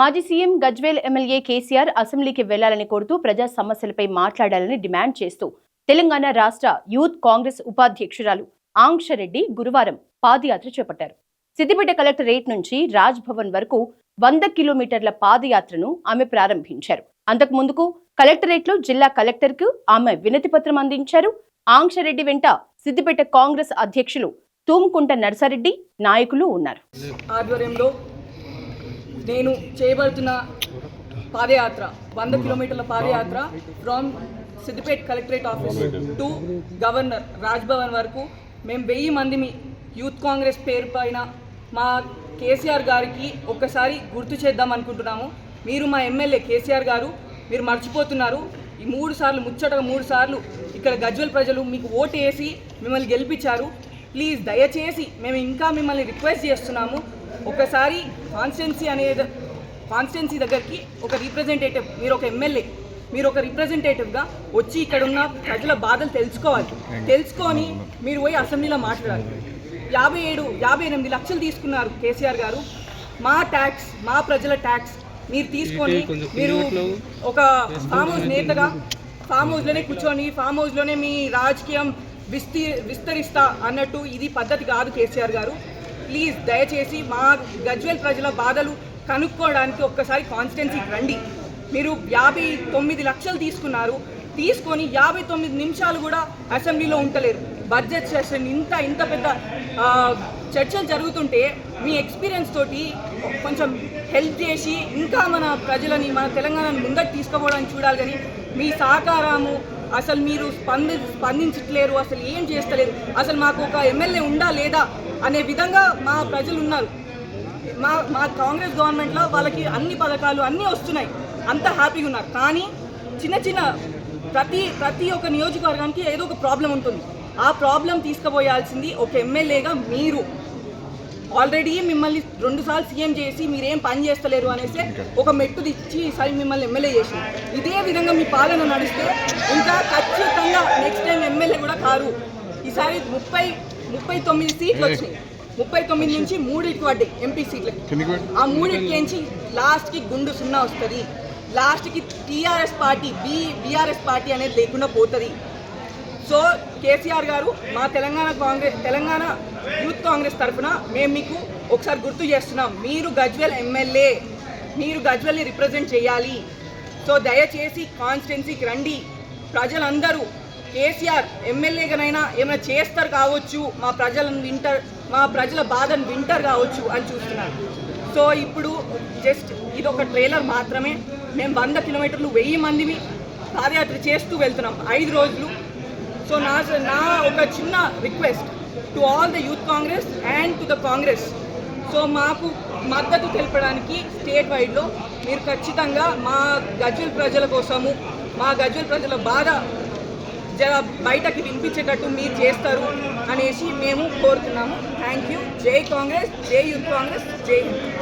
మాజీ CM Gajwel MLA KCR అసెంబ్లీకి వెళ్ళాలని కోరుతూ ప్రజా సమస్యలపై మాట్లాడాలని డిమాండ్ చేస్తూ తెలంగాణ రాష్ట్ర యూత్ కాంగ్రెస్ ఉపాధ్యక్షురాలు ఆంక్షరెడ్డి గురువారం పాదయాత్ర చేపట్టారు. సిద్దిపేట కలెక్టరేట్ నుంచి రాజ్ భవన్ వరకు వంద కిలోమీటర్ల పాదయాత్రను ఆమె ప్రారంభించారు. అంతకు ముందుకు కలెక్టరేట్లో జిల్లా కలెక్టర్కు ఆమె వినతి పత్రం అందించారు. ఆంక్షరెడ్డి వెంట సిద్దిపేట కాంగ్రెస్ అధ్యక్షులు తూముకుంట నర్సారెడ్డి నాయకులు ఉన్నారు. ఆధ్వర్యంలో నేను చేయబడుతున్న పాదయాత్ర వంద కిలోమీటర్ల పాదయాత్ర from Siddipet collectorate office to governor Raj Bhavan వరకు మేము వెయ్యి మంది యూత్ కాంగ్రెస్ పేరు పైన మా కేసీఆర్ గారికి ఒక్కసారి గుర్తు చేద్దాం అనుకుంటున్నాము. మీరు మా ఎమ్మెల్యే కేసీఆర్ గారు మీరు మర్చిపోతున్నారు. ఈ మూడు సార్లు ముచ్చటగా మూడు సార్లు ఇక్కడ గజ్వల్ ప్రజలు మీకు ఓటు వేసి మిమ్మల్ని గెలిపించారు. ప్లీజ్ దయచేసి మేము ఇంకా మిమ్మల్ని రిక్వెస్ట్ చేస్తున్నాము. ఒకసారి కాన్స్టిట్యున్సీ అనేది కాన్స్టిట్యున్సీ దగ్గరికి ఒక రిప్రజెంటేటివ్ మీరు ఒక ఎమ్మెల్యే మీరు ఒక రిప్రజెంటేటివ్గా వచ్చి ఇక్కడ ఉన్న ప్రజల బాధలు తెలుసుకోవాలి. తెలుసుకొని మీరు పోయి అసెంబ్లీలో మాట్లాడాలి. యాభై ఏడు యాభై ఎనిమిది లక్షలు తీసుకున్నారు కేసీఆర్ గారు. మా ట్యాక్స్ మా ప్రజల ట్యాక్స్ మీరు తీసుకొని మీరు ఒక ఫామ్ హౌస్ నేతగా ఫామ్ హౌస్లోనే కూర్చొని ఫామ్ హౌస్లోనే మీ రాజకీయం విస్తీ విస్తరిస్తా అన్నట్టు ఇది పద్ధతి కాదు కేసీఆర్ గారు. ప్లీజ్ దయచేసి మా గజ్వేల్ ప్రజల బాధలు కనుక్కోవడానికి ఒక్కసారి కాన్స్టెన్సీ రండి. మీరు యాభై తొమ్మిది లక్షలు తీసుకున్నారు. తీసుకొని యాభై తొమ్మిది నిమిషాలు కూడా అసెంబ్లీలో ఉండలేరు. బడ్జెట్ సెషన్ ఇంత ఇంత పెద్ద చర్చలు జరుగుతుంటే మీ ఎక్స్పీరియన్స్ తోటి కొంచెం హెల్ప్ చేసి ఇంకా మన ప్రజలని మన తెలంగాణను ముందకు తీసుకుపోవడానికి చూడాలి కానీ మీ సహకారము అసలు మీరు స్పంది స్పందించట్లేరు అసలు ఏం చేస్తలేరు? అసలు మాకు ఒక ఎమ్మెల్యే ఉందా లేదా? అనే విధంగా మా ప్రజలు ఉన్నారు. మా మా కాంగ్రెస్ గవర్నమెంట్లో వాళ్ళకి అన్ని పథకాలు అన్నీ వస్తున్నాయి. అంత హ్యాపీగా ఉన్నారు. కానీ చిన్న చిన్న ప్రతి ప్రతి ఒక్క నియోజకవర్గానికి ఏదో ఒక ప్రాబ్లం ఉంటుంది. ఆ ప్రాబ్లం తీసుకుపోయాల్సింది ఒక ఎమ్మెల్యేగా మీరు. ఆల్రెడీ మిమ్మల్ని రెండుసార్లు సీఎం చేసి మీరేం పని చేస్తలేరు అనేసి ఒక మెట్టు ఇచ్చి ఈసారి మిమ్మల్ని ఎమ్మెల్యే చేసి ఇదే విధంగా మీ పాలన నడిస్తే ఇంకా ఖచ్చితంగా నెక్స్ట్ టైం ఎమ్మెల్యే కూడా కారు. ఈసారి ముప్పై ముప్పై తొమ్మిది సీట్లు వచ్చినాయి. ముప్పై తొమ్మిది నుంచి మూడింటికి పడ్డాయి ఎంపీ సీట్లకి ఆ మూడింటికి నుంచి లాస్ట్కి గుండు సున్నా వస్తుంది. లాస్ట్కి TRS party B BRS party అనేది లేకుండా పోతుంది. సో కేసీఆర్ గారు మా తెలంగాణ కాంగ్రెస్ తెలంగాణ యూత్ కాంగ్రెస్ తరఫున మేము మీకు ఒకసారి గుర్తు చేస్తున్నాం. మీరు గజ్వెల్ ఎమ్మెల్యే. మీరు గజ్వెల్ని రిప్రజెంట్ చేయాలి. సో దయచేసి కాన్స్టిట్యున్సీకి రండి. ప్రజలందరూ కేసీఆర్ ఎమ్మెల్యేగానైనా ఏమైనా చేస్తారు కావచ్చు మా ప్రజలను వింటర్ మా ప్రజల బాధను వింటర్ కావచ్చు అని చూస్తున్నారు. సో ఇప్పుడు జస్ట్ ఇది ఒక ట్రైలర్ మాత్రమే. మేము వంద కిలోమీటర్లు వెయ్యి మందిని పాదయాత్ర చేస్తూ వెళ్తున్నాం ఐదు రోజులు. సో నా నా ఒక చిన్న request to all the youth Congress and to the Congress so మాకు మద్దతు తెలపడానికి స్టేట్ వైడ్లో మీరు ఖచ్చితంగా మా గజ్వల్ ప్రజల కోసము మా గజ్వల్ ప్రజల బాధ జర బయటకి వినిపించేటట్టు మీరు చేస్తారు అనేసి మేము కోరుతున్నాము. థ్యాంక్ యూ జై కాంగ్రెస్ జై యూత్ కాంగ్రెస్ జై హింద్.